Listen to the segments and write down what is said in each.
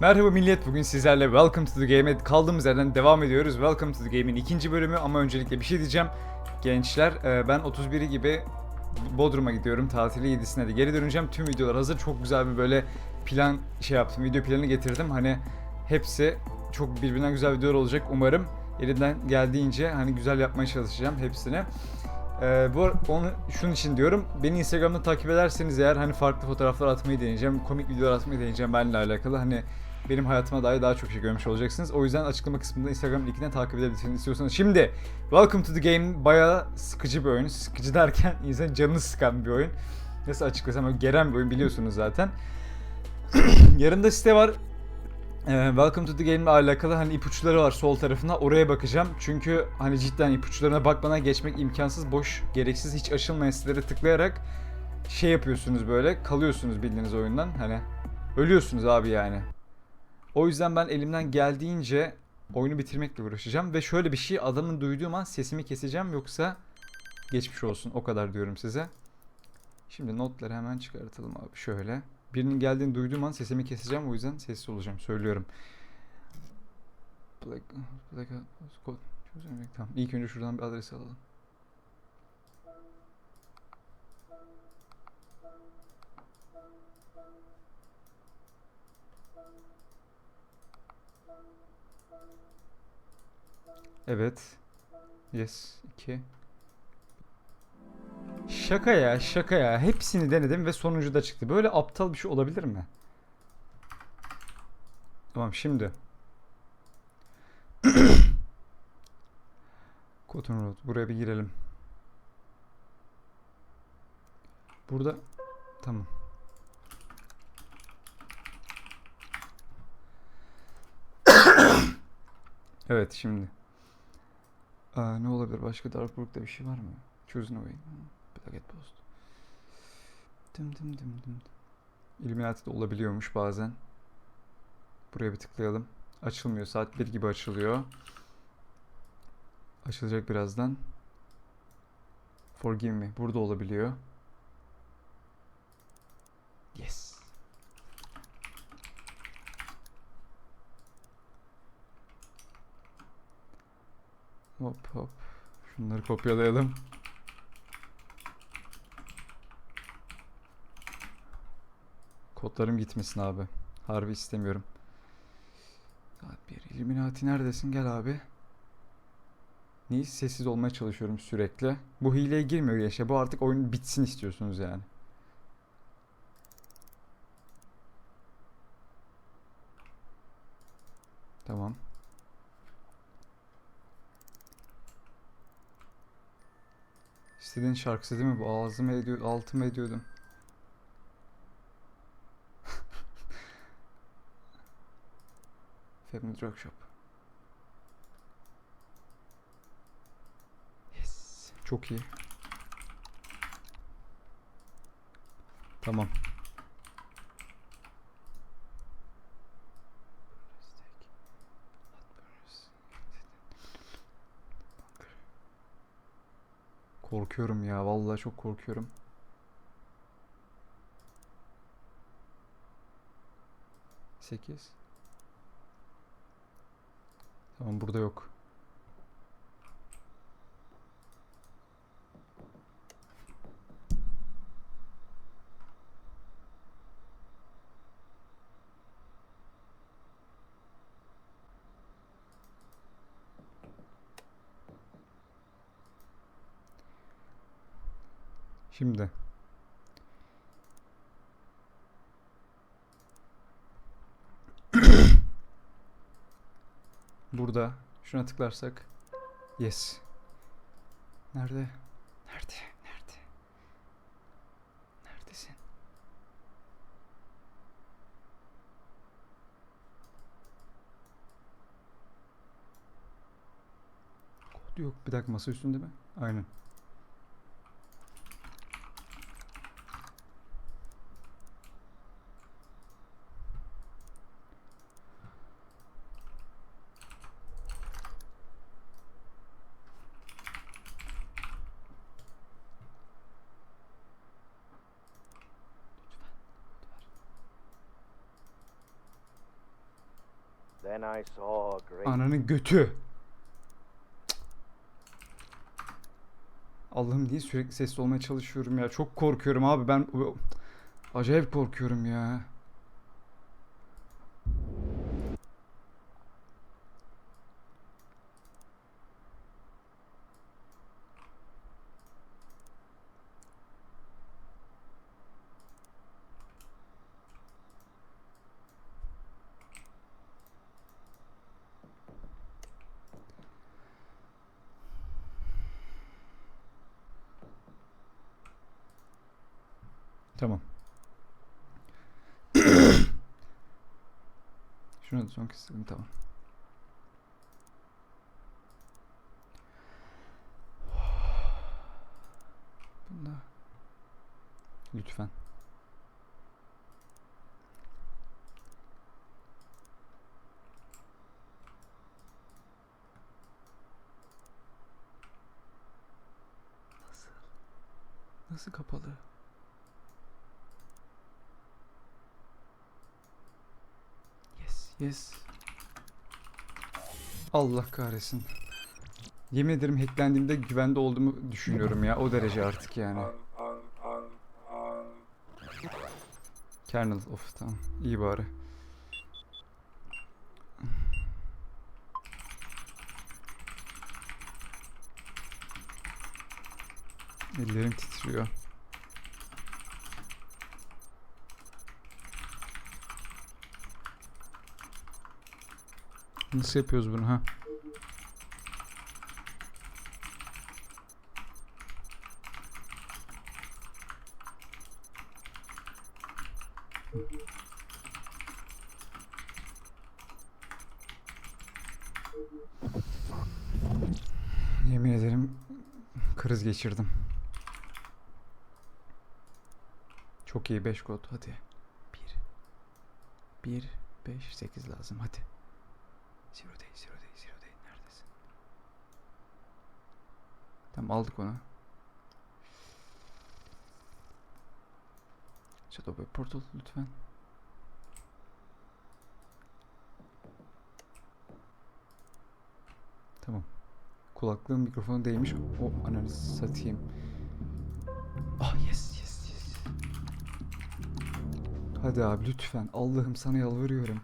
Merhaba millet, bugün sizlerle Welcome to the Game'e kaldığımız yerden devam ediyoruz. Welcome to the Game'in ikinci bölümü ama öncelikle bir şey diyeceğim. Gençler, e, ben 31'i gibi Bodrum'a gidiyorum. Tatili 7'sine de geri döneceğim. Tüm videolar hazır. Çok güzel bir böyle plan şey yaptım. Video planı getirdim. Hani hepsi çok birbirinden güzel videolar olacak umarım. Elimden geldiğince hani güzel yapmaya çalışacağım hepsini. Ee, bu onu şunun için diyorum. Beni Instagram'da takip ederseniz eğer hani farklı fotoğraflar atmayı deneyeceğim, komik videolar atmayı deneyeceğim benimle alakalı. Hani benim hayatıma dair daha çok şey görmüş olacaksınız. O yüzden açıklama kısmında Instagram linkine takip edebilirsiniz istiyorsanız. Şimdi Welcome to the Game bayağı sıkıcı bir oyun. Sıkıcı derken insan canını sıkan bir oyun. Nasıl açıklasam geren bir oyun biliyorsunuz zaten. Yarında site var. Ee, Welcome to the Game ile alakalı hani ipuçları var sol tarafına. Oraya bakacağım. Çünkü hani cidden ipuçlarına bakmadan geçmek imkansız, boş, gereksiz, hiç aşılmayan sitelere tıklayarak şey yapıyorsunuz böyle. Kalıyorsunuz bildiğiniz oyundan. Hani ölüyorsunuz abi yani. O yüzden ben elimden geldiğince oyunu bitirmekle uğraşacağım. Ve şöyle bir şey adamın duyduğum an sesimi keseceğim yoksa geçmiş olsun. O kadar diyorum size. Şimdi notları hemen çıkartalım abi şöyle. Birinin geldiğini duyduğum an sesimi keseceğim o yüzden sessiz olacağım söylüyorum. Black, Black, Scott, tamam. İlk önce şuradan bir adres alalım. Evet. Yes. 2. Şaka ya şaka ya. Hepsini denedim ve sonuncu da çıktı. Böyle aptal bir şey olabilir mi? Tamam şimdi. Cotton Road. Buraya bir girelim. Burada tamam. evet şimdi. Aa, ne olabilir? Başka Dark Brook'ta bir şey var mı? Chosen Away. Plaket Post. Dım dım dım dım. Illuminati de olabiliyormuş bazen. Buraya bir tıklayalım. Açılmıyor. Saat 1 gibi açılıyor. Açılacak birazdan. Forgive me. Burada olabiliyor. Yes. Hop hop. Şunları kopyalayalım. Kodlarım gitmesin abi. Harbi istemiyorum. Saat 1. Illuminati neredesin? Gel abi. Niye sessiz olmaya çalışıyorum sürekli? Bu hileye girmiyor yaşa. Bu artık oyun bitsin istiyorsunuz yani. Tamam. İstediğin şarkısı değil mi bu? Ağzıma ediyor, altıma ediyordum. Family Drug Shop. Yes. Çok iyi. Tamam. Korkuyorum ya. Vallahi çok korkuyorum. Sekiz. Tamam burada yok. Şimdi. Burada. Şuna tıklarsak. Yes. Nerede? Nerede? Nerede? Neredesin? Kod yok. Bir dakika masa üstünde mi? Aynen. Ananın götü. Allah'ım niye sürekli sesli olmaya çalışıyorum ya. Çok korkuyorum abi ben acayip korkuyorum ya. Tamam. Şunu da son kez sileyim, tamam. Bunda. Lütfen. Nasıl? Nasıl kapalı? Yes. Allah kahretsin. Yemin ederim hacklendiğimde güvende olduğumu düşünüyorum ya. O derece artık yani. Kernel of tamam. İyi bari. Ellerim titriyor. Nasıl yapıyoruz bunu ha? Yemin ederim kriz geçirdim. Çok iyi 5 kod hadi. 1 1 5 8 lazım hadi. Tamam aldık onu. Shadowboy Portal lütfen. Tamam. Kulaklığın mikrofonu değmiş. O ananı satayım. Ah yes yes yes. Hadi abi lütfen. Allah'ım sana yalvarıyorum.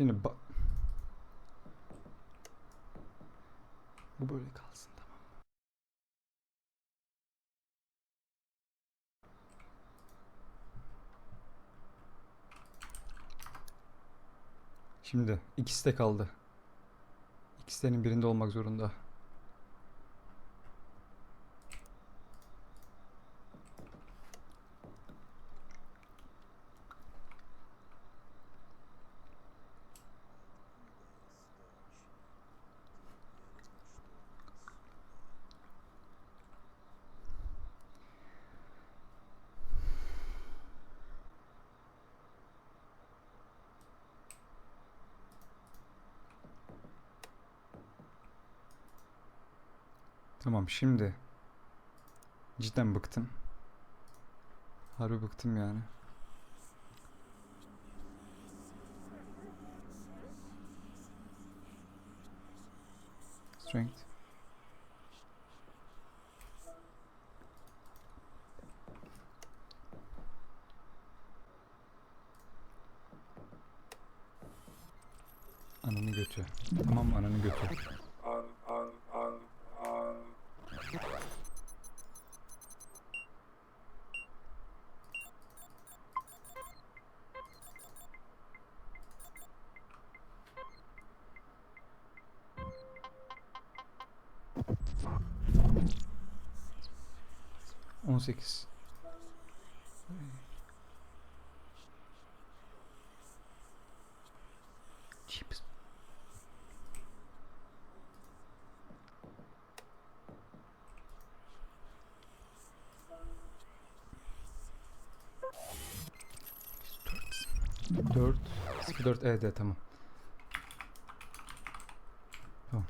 Şimdi. Bu böyle kalsın tamam. Şimdi ikisi de kaldı. İkisinin birinde olmak zorunda. Tamam şimdi cidden bıktım. Harbi bıktım yani. Strength. Ananı götü. Tamam ananı götü. On sekiz. Chips. Dört. Sıfır dört. Evet, evet tamam. Tamam.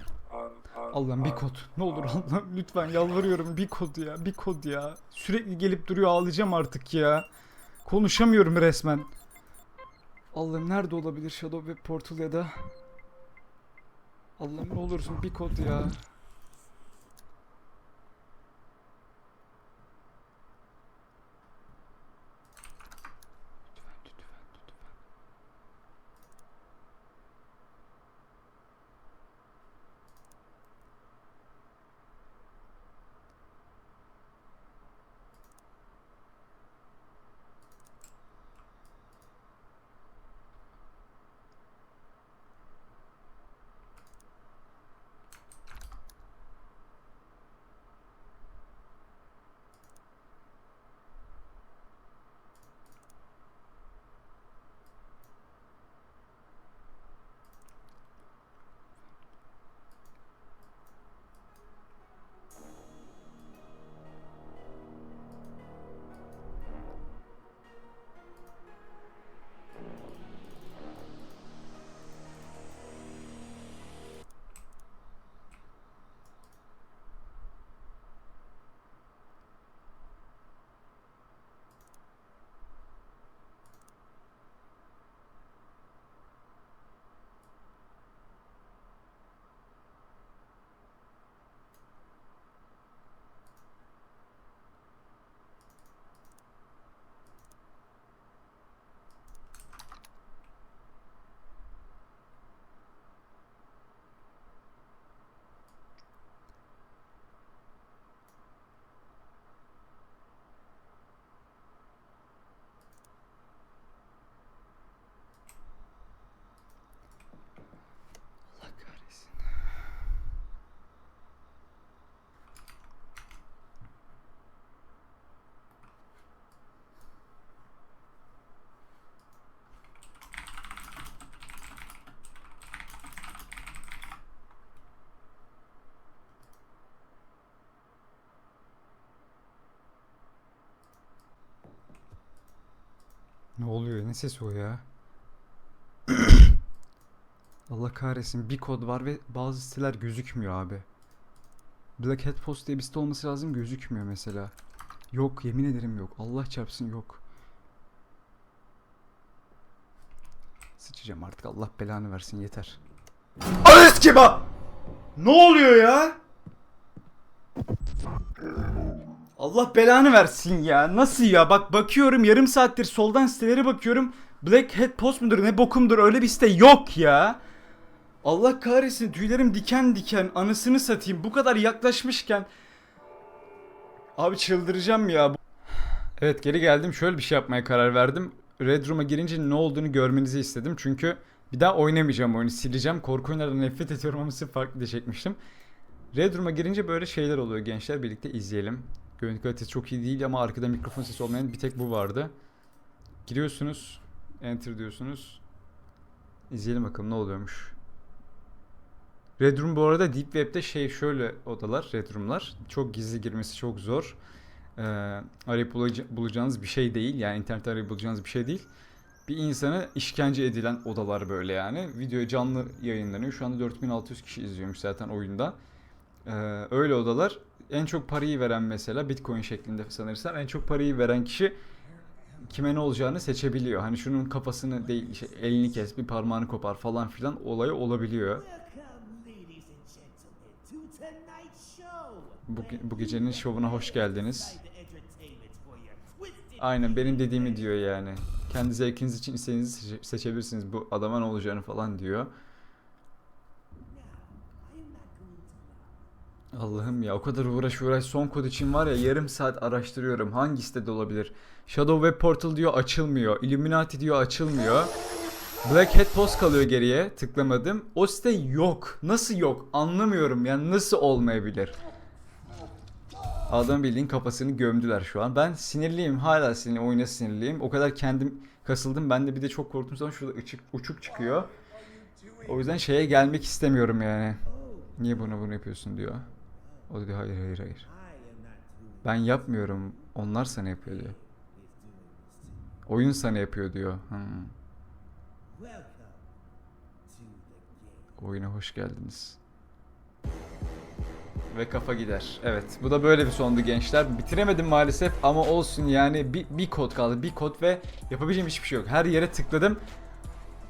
Allah'ım bir kod. Ne olur Allah'ım lütfen yalvarıyorum bir kod ya. Bir kod ya. Sürekli gelip duruyor ağlayacağım artık ya. Konuşamıyorum resmen. Allah'ım nerede olabilir Shadow Web Portal ya da Allah'ım ne olursun bir kod ya. Ne oluyor? Ne sesi o ya? Allah kahretsin bir kod var ve bazı siteler gözükmüyor abi. Black Hat Post diye bir site olması lazım gözükmüyor mesela. Yok yemin ederim yok. Allah çarpsın yok. Sıçacağım artık Allah belanı versin yeter. Ares! Ne oluyor ya? Allah belanı versin ya. Nasıl ya? Bak bakıyorum yarım saattir soldan sitelere bakıyorum. Black Hat Post mudur ne bokumdur öyle bir site yok ya. Allah kahretsin tüylerim diken diken anısını satayım bu kadar yaklaşmışken. Abi çıldıracağım ya. Evet geri geldim şöyle bir şey yapmaya karar verdim. Red Room'a girince ne olduğunu görmenizi istedim. Çünkü bir daha oynamayacağım oyunu sileceğim. Korku oyunlardan nefret ediyorum ama sırf farklı diye çekmiştim. Red Room'a girince böyle şeyler oluyor gençler birlikte izleyelim. Görüntü kalitesi çok iyi değil ama arkada mikrofon sesi olmayan bir tek bu vardı. Giriyorsunuz. Enter diyorsunuz. İzleyelim bakalım ne oluyormuş. Red Room bu arada Deep Web'de şey şöyle odalar, Red Room'lar. Çok gizli girmesi çok zor. Ee, arayıp bulaca- bulacağınız bir şey değil. Yani internette arayıp bulacağınız bir şey değil. Bir insana işkence edilen odalar böyle yani. Video canlı yayınlanıyor. Şu anda 4600 kişi izliyormuş zaten oyunda. Ee, öyle odalar. En çok parayı veren mesela Bitcoin şeklinde sanırsam en çok parayı veren kişi kime ne olacağını seçebiliyor. Hani şunun kafasını değil şey, elini kes bir parmağını kopar falan filan olayı olabiliyor. Bu, bu gecenin şovuna hoş geldiniz. Aynen benim dediğimi diyor yani. Kendi zevkiniz için istediğinizi seçe- seçebilirsiniz. Bu adama ne olacağını falan diyor. Allah'ım ya o kadar uğraş uğraş son kod için var ya yarım saat araştırıyorum. Hangi sitede olabilir? Shadow Web Portal diyor açılmıyor. Illuminati diyor açılmıyor. Black Hat Post kalıyor geriye. Tıklamadım. O site yok. Nasıl yok? Anlamıyorum yani nasıl olmayabilir? Adam bildiğin kafasını gömdüler şu an. Ben sinirliyim. Hala sinirliyim. Oyuna sinirliyim. O kadar kendim kasıldım. Ben de bir de çok korktuğum zaman şurada ışık, uçuk çıkıyor. O yüzden şeye gelmek istemiyorum yani. Niye bunu bunu yapıyorsun diyor. O dedi hayır hayır hayır. Ben yapmıyorum. Onlar sana yapıyor diyor. Oyun sana yapıyor diyor. Hmm. Oyuna hoş geldiniz. ve kafa gider. Evet bu da böyle bir sondu gençler. Bitiremedim maalesef ama olsun yani bir, bir kod kaldı. Bir kod ve yapabileceğim hiçbir şey yok. Her yere tıkladım.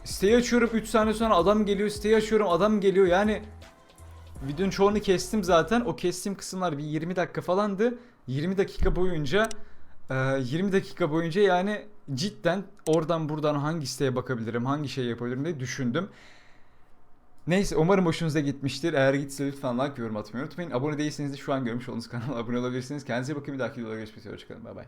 Siteyi açıyorum 3 saniye sonra adam geliyor. Siteyi açıyorum adam geliyor. Yani videonun çoğunu kestim zaten. O kestiğim kısımlar bir 20 dakika falandı. 20 dakika boyunca e, 20 dakika boyunca yani cidden oradan buradan hangi siteye bakabilirim, hangi şey yapabilirim diye düşündüm. Neyse umarım hoşunuza gitmiştir. Eğer gitse lütfen like, yorum atmayı unutmayın. Abone değilseniz de şu an görmüş olduğunuz kanala abone olabilirsiniz. Kendinize bakın bir dahaki videoda görüşmek üzere. Hoşçakalın. Bay bay.